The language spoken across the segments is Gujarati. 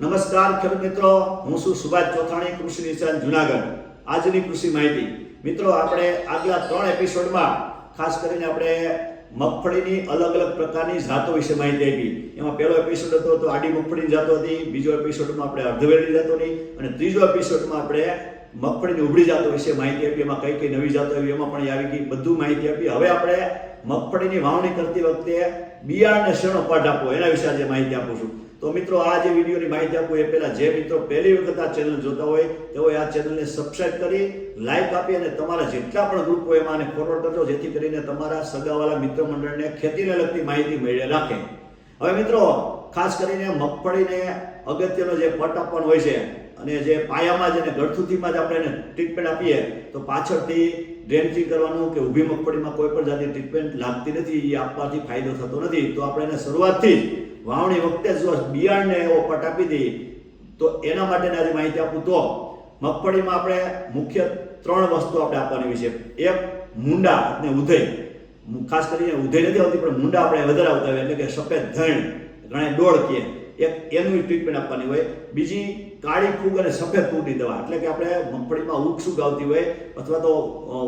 નમસ્કાર ખેડૂત મિત્રો, હું છું સુભાષ ચોથાણી, કૃષિ નિશાન જુનાગઢ. આજની કૃષિ માહિતી. મિત્રો, આપણે આગલા ત્રણ એપિસોડમાં ખાસ કરીને આપણે મગફળીની અલગ અલગ પ્રકારની જાતો વિશે માહિતી આપી. એમાં પહેલો એપિસોડ હતો તો આડી મગફળીની જાતો હતી, બીજો એપિસોડમાં આપણે અર્ધવેરની જાતોની અને ત્રીજો એપિસોડમાં આપણે મગફળીની ઉભળી જાતો વિશે માહિતી આપી. એમાં કઈ કઈ નવી જાતો આવી એમાં પણ આવી ગઈ બધું માહિતી આપી. હવે આપણે મગફળીની વાવણી કરતી વખતે બિયારણ શેનો પાઠ આપવો, એના વિશે આજે માહિતી આપું છું. તો મિત્રો, આ જે વિડીયોની માહિતી આપું એ પહેલાં જે મિત્રો પહેલી વખત આ ચેનલ જોતા હોય, તેઓએ આ ચેનલને સબસ્ક્રાઇબ કરી લાઈક આપી અને તમારા જેટલા પણ ગ્રુપ હોય એમાં આને ફોરવર્ડ કરજો, જેથી કરીને તમારા સગાવાલા મિત્ર મંડળને ખેતીને લગતી માહિતી મળી રાખે. હવે મિત્રો, ખાસ કરીને મગફળીને અગત્યનો જે પટ આપવાનો હોય છે, અને જે પાયામાં જ અને ગળથુથીમાં જ આપણે એને ટ્રીટમેન્ટ આપીએ, તો પાછળથી ડ્રેન્ચિંગ કરવાનું કે ઊભી મગફળીમાં કોઈ પણ જાતની ટ્રીટમેન્ટ લાગતી નથી એ આપવાથી ફાયદો થતો નથી. તો આપણે એને શરૂઆતથી જ વાવણી વખતે જ બિયારણને એવો પટ આપી દઈએ, તો એના માટેની આજે માહિતી આપું તો મગફળીમાં આપણે મુખ્ય ત્રણ વસ્તુ આપણે આપવાની હોય છે. એક, મુંડા અને ઉધય ખાસ કરીને ઉધય નથી આવતી, પણ મુંડા આપણે વધારે આવતા હોય, એટલે કે સફેદ ધણ ઘણા ડોળ કે એક એનું ટ્રીટમેન્ટ આપવાની હોય, બીજી કાળી ફૂગ અને સફેદ ફૂગની દવા. એટલે કે આપણે મગફળીમાં ઉગ સુગ આવતી હોય, અથવા તો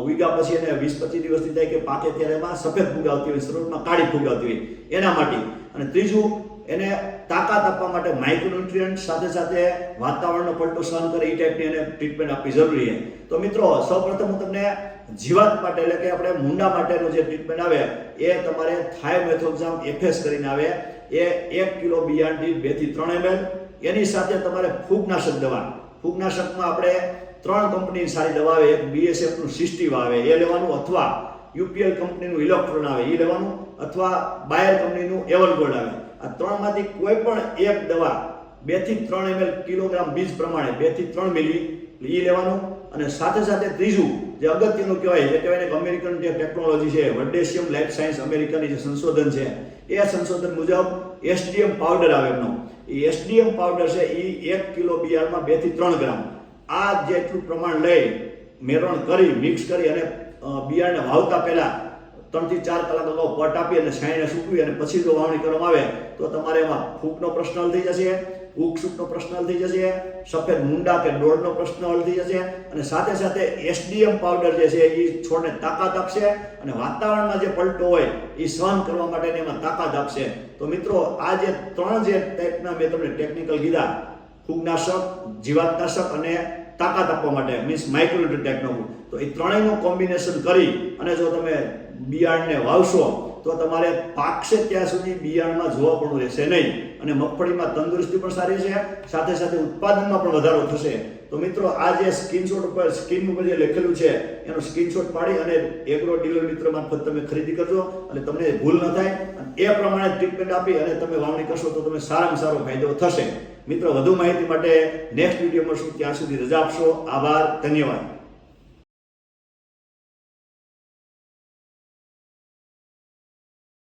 ઉગ્યા પછી એને વીસ પચીસ દિવસથી થાય કે પાકે ત્યારે એમાં સફેદ ફૂગ આવતી હોય, શરૂઆતમાં કાળી ફૂગ આવતી હોય. એના માટે. અને ત્રીજું, એને તાકાત આપવા માટે માઇક્રોન્યુટ્રિયન્ટ સાથે સાથે વાતાવરણનો પલટો સહન કરે, એ ટાઈપની એને ટ્રીટમેન્ટ આપવી જરૂરી છે. તો મિત્રો, સૌપ્રથમ હું તમને જીવાત માટે, એટલે કે આપણે મુંડા માટેનું જે ટ્રીટમેન્ટ આવે, એ તમારે થાયોમેથોક્ઝામ એફએસ કરીને આવે. એ એક કિલો બિયારણ દીઠ બેથી ત્રણ એમએલ. એની સાથે તમારે ફૂગનાશક દવા. ફૂગનાશકમાં આપણે ત્રણ કંપનીની સારી દવા આવે. એક બીએસએફનું સિસ્ટિવ આવે, એ લેવાનું. અથવા યુપીએલ કંપનીનું ઇલેક્ટ્રોન આવે એ લેવાનું. અથવા બાયર કંપનીનું એવરગોલ્ડ આવે. આ ત્રણમાંથી કોઈ પણ એક દવા બેથી ત્રણ એમએલ કિલોગ્રામ બીજ પ્રમાણે, બેથી ત્રણ મિલી એ લેવાનું. અને સાથે સાથે ત્રીજું, જે અગત્યનું કહેવાય, એ કહેવાય કે અમેરિકન જે ટેકનોલોજી છે વર્ડેશિયમ લાઈફ સાયન્સ અમેરિકાની જે સંશોધન છે એ સંશોધન મુજબ એસડીએમ પાવડર આવે એમનો. એ એસડીએમ પાવડર છે એ એક કિલો બિયારમાં બેથી ત્રણ ગ્રામ. આ જેટલું પ્રમાણ લઈ મેરણ કરી, મિક્સ કરી અને બિયારને વાવતા પહેલાં ત્રણથી ચાર કલાક અગાઉ પટ આપી અને છાંયને સૂકવી અને પછી જો વાવણી કરવામાં આવે તો તમારે એમાં ફૂગનો પ્રશ્ન થઈ જશે ઉગ સૂકનો પ્રશ્ન થઈ જશે સફેદ મુંડા કે ડોળનો પ્રશ્ન હલ જશે અને સાથે સાથે એસડીએમ પાવડર જે છે એ છોડને તાકાત આપશે અને વાતાવરણમાં જે પલટો હોય એ સહન કરવા માટેની એમાં તાકાત આપશે. તો મિત્રો, આ જે ત્રણ જે ટાઈપના મેં તમને ટેકનિકલ કીધા, ફૂગનાશક, જીવાતનાશક અને તાકાત આપવા માટે મીન્સ માઇક્રોન્યુટ્રિયન્ટ ટેકનોલોજી તો એ ત્રણેયનું કોમ્બિનેશન કરી અને જો તમે બિયારણને વાવશો તો તમારે પાકશે ત્યાં સુધી બિયારણમાં જોવા પણ રહેશે નહીં. અને મગફળીમાં તંદુરસ્તી પણ સારી છે, સાથે સાથે ઉત્પાદનમાં પણ વધારો થશે. તો મિત્રો, આ જે સ્ક્રીનશોટ ઉપર, સ્ક્રીન ઉપર જે લખેલું છે, એનો સ્ક્રીનશોટ પાડી અને એગ્રો ડીલર મિત્ર મારફત તમે ખરીદી કરજો. અને તમને ભૂલ ન થાય. અને એ પ્રમાણે ટ્રીટમેન્ટ આપી અને તમે વાવણી કરશો તો તમે સારામાં સારો ફાયદો થશે. મિત્રો, વધુ માહિતી માટે નેક્સ્ટ વીડિયો મળશું ત્યાં સુધી રજા આપશો. આભાર, ધન્યવાદ.